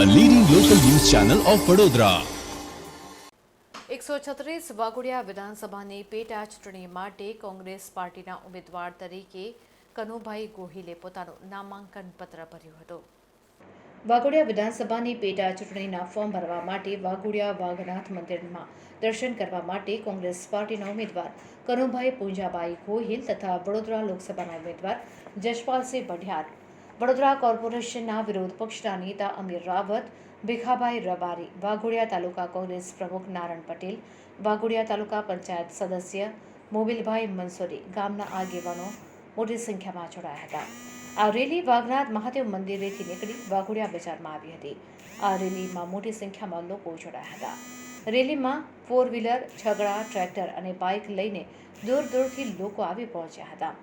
Channel of Vadodara એકસો છત્રીસ વિધાનસભાની પેટા ચૂંટણી માટે કોંગ્રેસ પાર્ટીના ઉમેદવાર તરીકે કનુભાઈ ગોહિલે પોતાનું નામાંકન પત્ર ભર્યું હતું વાઘોડિયા વિધાનસભાની પેટા ચૂંટણીના ફોર્મ ભરવા માટે વાઘોડિયા વાઘનાથ મંદિરમાં દર્શન કરવા માટે કોંગ્રેસ પાર્ટીના ઉમેદવાર કનુભાઈ પૂંજાબાઈ ગોહિલ તથા વડોદરા લોકસભાના ઉમેદવાર જશપાલસિંહ પઢિયાર વડોદરા કોર્પોરેશનના વિરોધ પક્ષના નેતા અમીર રાવત, ભીખાભાઈ રબારી, વાઘોડિયા તાલુકા કોંગ્રેસ પ્રમુખ નારણ પટેલ, વાઘોડિયા તાલુકા પંચાયત સદસ્ય મોબિલભાઈ મનસુરી ગામના આગેવાનો મોટી સંખ્યામાં જોડાયા હતા. આ રેલી વાઘનાથ મહાદેવ મંદિરેથી નીકળી વાઘોડિયા બજારમાં આવી હતી. આ રેલીમાં મોટી સંખ્યામાં લોકો જોડાયા હતા. રેલીમાં ફોર વ્હીલર છગડા ટ્રેક્ટર અને બાઇક લઈને દૂર દૂરથી લોકો આવી પહોંચ્યા હતા.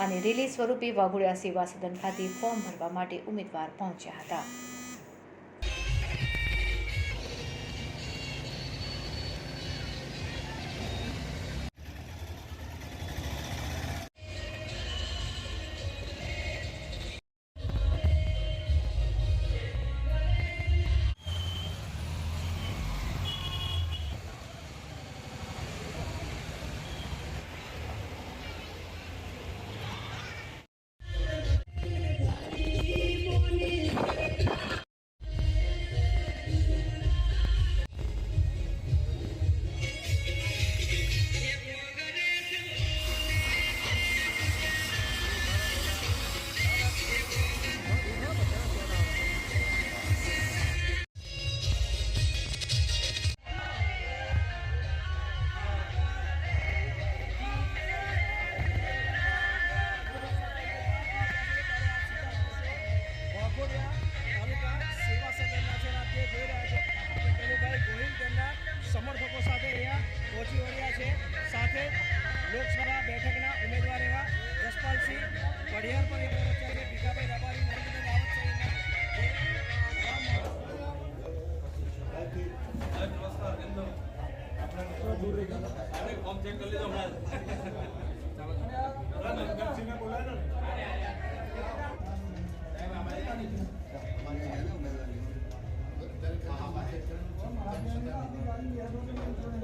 અને રિલીઝ સ્વરૂપે વાઘોડિયા સેવા સદન ખાતે ફોર્મ ભરવા માટે ઉમેદવાર પહોંચ્યા હતા.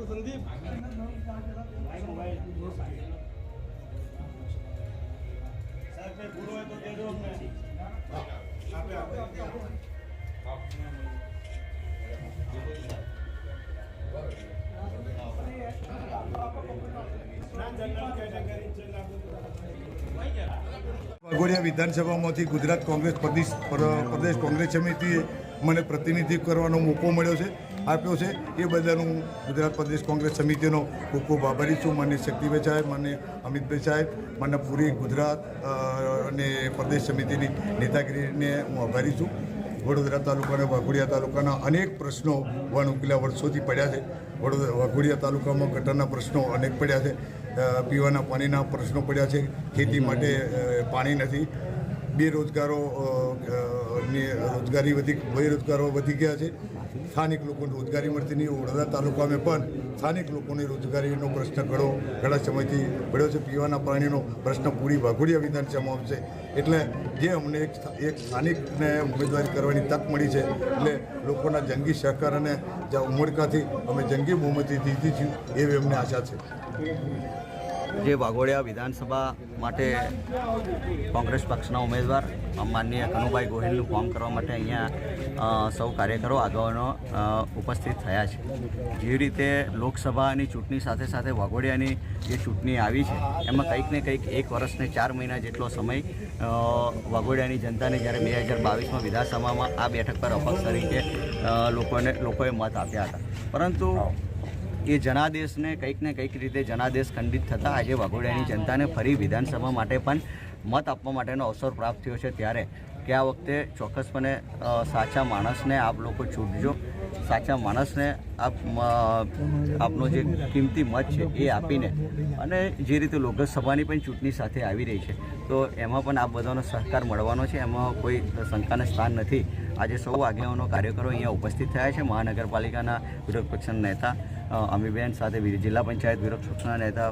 संदीप सर पे पूरा है तो दे दो વાઘોડિયા વિધાનસભામાંથી ગુજરાત કોંગ્રેસ પ્રદેશ પ્રદેશ કોંગ્રેસ સમિતિએ મને પ્રતિનિધિત્વ કરવાનો મોકો મળ્યો છે, આપ્યો છે. એ બદલ હું ગુજરાત પ્રદેશ કોંગ્રેસ સમિતિનો ખૂબ ખૂબ આભારી છું. મને શક્તિભાઈ સાહેબ, મને અમિતભાઈ સાહેબ, મને પૂરી ગુજરાત અને પ્રદેશ સમિતિની નેતાગીરીને હું આભારી છું. વડોદરા તાલુકા અને વાઘોડિયા તાલુકાના અનેક પ્રશ્નો વન ઉકેલા વર્ષોથી પડ્યા છે. વડોદરા, વાઘોડિયા તાલુકામાં ગટરના પ્રશ્નો અનેક પડ્યા છે. પીવાના પાણીના પ્રશ્નો પડ્યા છે. ખેતી માટે પાણી નથી. બેરોજગારો રોજગારી વધી, બેરોજગારો વધી ગયા છે. સ્થાનિક લોકોને રોજગારી મળતી નહીં. વડોદરા તાલુકામાં પણ સ્થાનિક લોકોને રોજગારીનો પ્રશ્ન ઘણો, ઘણા સમયથી પડ્યો છે. પીવાના પાણીનો પ્રશ્ન પૂરી વાઘોડિયા વિધાનસભામાં છે એટલે જે અમને એક એક સ્થાનિકને ઉમેદવારી કરવાની તક મળી છે, એટલે લોકોના જંગી સહકાર અને ઉમળકાથી અમે જંગી બહુમતી જીતી છીએ, એવી અમને આશા છે. જે વાઘોડિયા વિધાનસભા માટે કોંગ્રેસ પક્ષના ઉમેદવાર માનનીય કનુભાઈ ગોહિલનું ફોર્મ કરવા માટે અહીંયા સૌ કાર્યકરો, આગેવાનો ઉપસ્થિત થયા છે. જે રીતે લોકસભાની ચૂંટણી સાથે સાથે વાઘોડિયાની જે ચૂંટણી આવી છે, એમાં કંઈક ને કંઈક એક વર્ષને ચાર મહિના જેટલો સમય વાઘોડિયાની જનતાને જ્યારે બે હજાર બાવીસમાં વિધાનસભામાં આ બેઠક પર અપક્ષ તરીકે લોકોને, લોકોએ મત આપ્યા હતા. પરંતુ એ જનાદેશને કંઈક ને કંઈક રીતે જનાદેશ ખંડિત થતાં આજે વાઘોડિયાની જનતાને ફરી વિધાનસભા માટે પણ મત આપવા માટેનો અવસર પ્રાપ્ત થયો છે ત્યારે કે આ વખતે ચોક્કસપણે સાચા માણસને આપ લોકો ચૂંટજો સાચા માણસને આપ આપનો જે કિંમતી મત છે એ આપીને અને જે રીતે લોકસભાની પણ ચૂંટણી સાથે આવી રહી છે, તો એમાં પણ આ બધાનો સહકાર મળવાનો છે. એમાં કોઈ શંકાને સ્થાન નથી. આજે સૌ આગેવાનો કાર્યકરો અહીંયા ઉપસ્થિત થયા છે. મહાનગરપાલિકાના વિરોધ પક્ષના નેતા અમીબેન સાથે જિલ્લા પંચાયત વિરોધ પક્ષના નેતા